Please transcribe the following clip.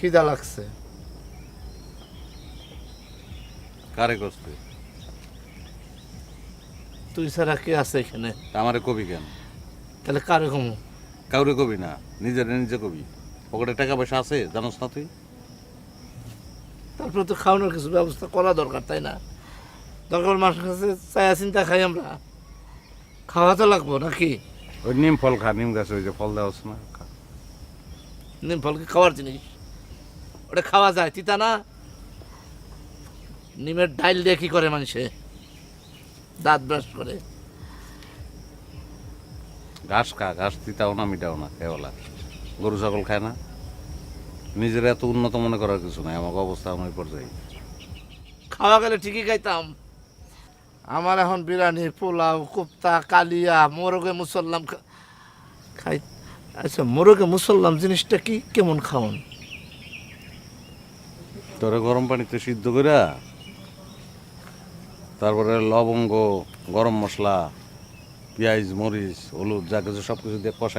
খিদা লাগছে। কারে করছে তুই ছাড়া কে আছে এখানে? আমারে কবি কেন? তাহলে কারে কমু? কাউরে কবি না নিজের নিজে কবি। পকেটে টাকা পয়সা আছে জানোস না তুই? তারপরে তো খাওয়ানোর কিছু ব্যবস্থা করা দরকার তাই না? দরকার মানুষের কাছে চায়া চিন্তা খাই আমরা। খাওয়া তো লাগবো নাকি? ওই নিম ফল খা নিম গাছে ওই যে ফল দেওয়া না। নিম ফলকে খাওয়ার জিনিস? ওটা খাওয়া যায় তিতা না? নিমের ডাইল দিয়ে কি করে মানুষে? দাঁত ব্রাশ করে। ঘাস খা ঘাস তিতাও না মিটাও না খেওয়ালা গরু ছাগল খায় না। নিজের এত উন্নত মনে করার কিছু নাই আমাকে অবস্থা আমার পর্যায়ে খাওয়া গেলে ঠিকই খাইতাম। আমার এখন বিরিয়ানি পোলাও কোপ্তা কালিয়া মোরগে মুসল্লাম খাই আচ্ছা মোরগে মুসল্লাম জিনিসটা কি? কেমন খাওয়ান? তোরে গরম পানিতে সিদ্ধ করে তারপরে লবঙ্গ, গরম মশলা, পেঁয়াজ, মরিচ, হলুদ, যা কিছু সব কিছু দিয়ে কষাই